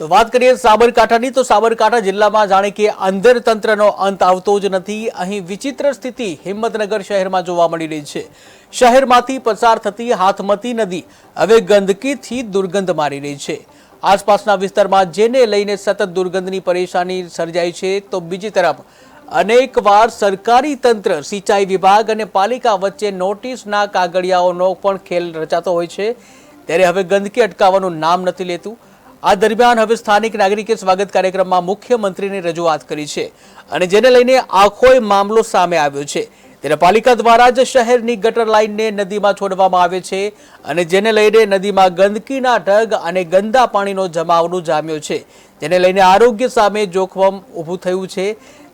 તો વાત કરીએ સાબરકાંઠાની, તો સાબરકાંઠા જિલ્લામાં જાણે કે અંધર તંત્રનો અંત આવતો જ નથી. અહીં વિચિત્ર સ્થિતિ હિંમતનગર શહેરમાં જોવા મળી રહી છે. શહેરમાંથી પસાર થતી હાથમતી નદી હવે ગંદકીથી દુર્ગંધ મારી રહી છે. આસપાસના વિસ્તારમાં જેને લઈને સતત દુર્ગંધની પરેશાની સર્જાઈ છે, તો બીજી તરફ અનેકવાર સરકારી તંત્ર, સિંચાઈ વિભાગ અને પાલિકા વચ્ચે નોટિસના કાગળિયાઓનો પણ ખેલ રચાતો હોય છે. ત્યારે હવે ગંદકી અટકાવવાનું નામ નથી લેતું. આ દરમિયાન હવે સ્થાનિક નાગરિકે સ્વાગત કાર્યક્રમમાં મુખ્યમંત્રીની રજૂઆત કરી છે અને જેને લઈને આખોય મામલો સામે આવ્યો છે. ત્યારે પાલિકા દ્વારા જ શહેરની ગટર લાઇનને નદીમાં છોડવામાં આવે છે અને જેને લઈને નદીમાં ગંદકીના ઢગ અને ગંદા પાણીનો જમાવડું જામ્યો છે. જેને લઈને આરોગ્ય સામે જોખમ ઊભું થયું છે.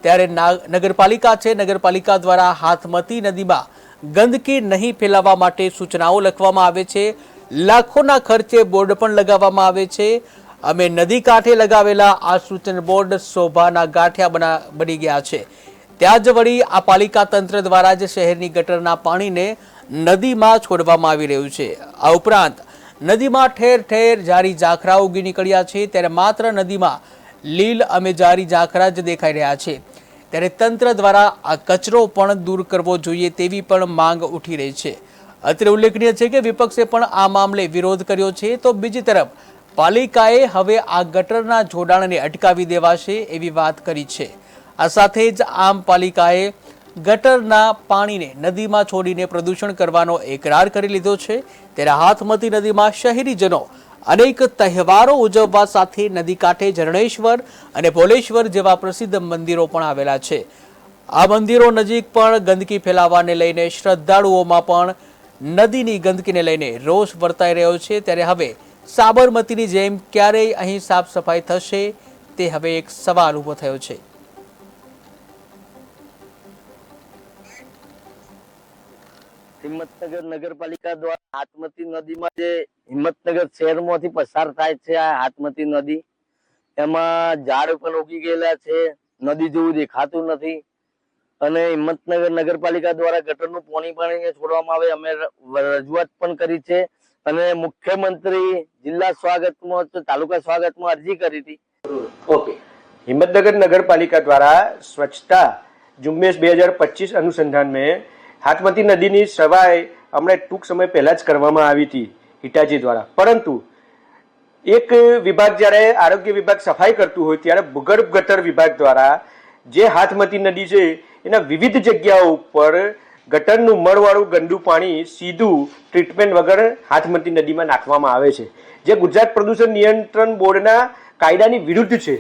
ત્યારે નગરપાલિકા છે, નગરપાલિકા દ્વારા હાથમતી નદીમાં ગંદકી નહીં ફેલાવવા માટે સૂચનાઓ લખવામાં આવે છે. લાખોના ખર્ચે બોર્ડ પણ લગાવવામાં આવે છે. અમે નદી કાંઠે લગાવેલા આ સૂચન બોર્ડ શોભાના ગાંઠિયા બના, બની ગયા છે. ત્યાં જ વળી આ પાલિકા તંત્ર દ્વારા જ શહેરની ગટરના પાણીને નદીમાં છોડવામાં આવી રહ્યું છે. આ ઉપરાંત નદીમાં ઠેર ઠેર જારી ઝાખરા ઉગી નીકળ્યા છે. ત્યારે માત્ર નદીમાં લીલ અમે જારી ઝાંખરા જ દેખાઈ રહ્યા છે. ત્યારે તંત્ર દ્વારા આ કચરો પણ દૂર કરવો જોઈએ તેવી પણ માંગ ઉઠી રહી છે. અત્રે ઉલ્લેખનીય છે કે વિપક્ષે પણ આ મામલે વિરોધ કર્યો છે. તો બીજી તરફ, પાલિકાએ હવે આ ગટરના જોડાણને અટકાવી દેવાશે એવી વાત કરી છે. આ સાથે જ આમ પાલિકાએ ગટરના પાણીને નદીમાં છોડીને પ્રદૂષણ કરવાનો એકરાર કરી લીધો છે. ત્યારે હાથમતી નદીમાં શહેરીજનો અનેક તહેવારો ઉજવવા સાથે નદી કાંઠે જરણેશ્વર અને ભોલેશ્વર જેવા પ્રસિદ્ધ મંદિરો પણ આવેલા છે. આ મંદિરો નજીક પણ ગંદકી ફેલાવાને લઈને શ્રદ્ધાળુઓમાં પણ નદીની ગંદકીને લઈને રોષ વર્તાઈ રહ્યો છે. ત્યારે હવે સાબરમતીની જેમ ક્યારેય અહીં સાફ સફાઈ થશે? તે હવે એક સવાલ ઊભો થયો છે. હિંમતનગર નગરપાલિકા દ્વારા હાથમતી નદીમાં જે હિંમતનગર શહેરમાંથી પસાર થાય છે આ હાથમતી નદી, એમાં ઝાડ પણ ઉગી ગયેલા છે. નદી જેવું દેખાતું નથી. અને હિંમતનગર નગરપાલિકા દ્વારા ગટરનું પાણી પણ છોડવામાં આવે, અમે રજૂઆત પણ કરી છે. અને મુખ્યમંત્રી જિલ્લા સ્વાગતમાં તાલુકા સ્વાગતમાં અરજી કરી હતી. ઓકે. હિંમતનગર નગરપાલિકા દ્વારા સ્વચ્છતા ઝુંબેશ બે હજાર પચીસ અનુસંધાન મેં હાથમતી નદીની સવાય હમણાં ટૂંક સમય પહેલા જ કરવામાં આવી હતી હિટાચી દ્વારા. પરંતુ એક વિભાગ જ્યારે આરોગ્ય વિભાગ સફાઈ કરતું હોય ત્યારે ભૂગર્ભ ગટર વિભાગ દ્વારા જે હાથમતી નદી છે, એના વિવિધ જગ્યાઓ ઉપર ગટરનું મળવાળું ગંદુ પાણી સીધું ટ્રીટમેન્ટ વગર હાથમતી નદીમાં નાખવામાં આવે છે. જે ગુજરાત પ્રદૂષણ નિયંત્રણ બોર્ડના કાયદાની વિરુદ્ધ છે.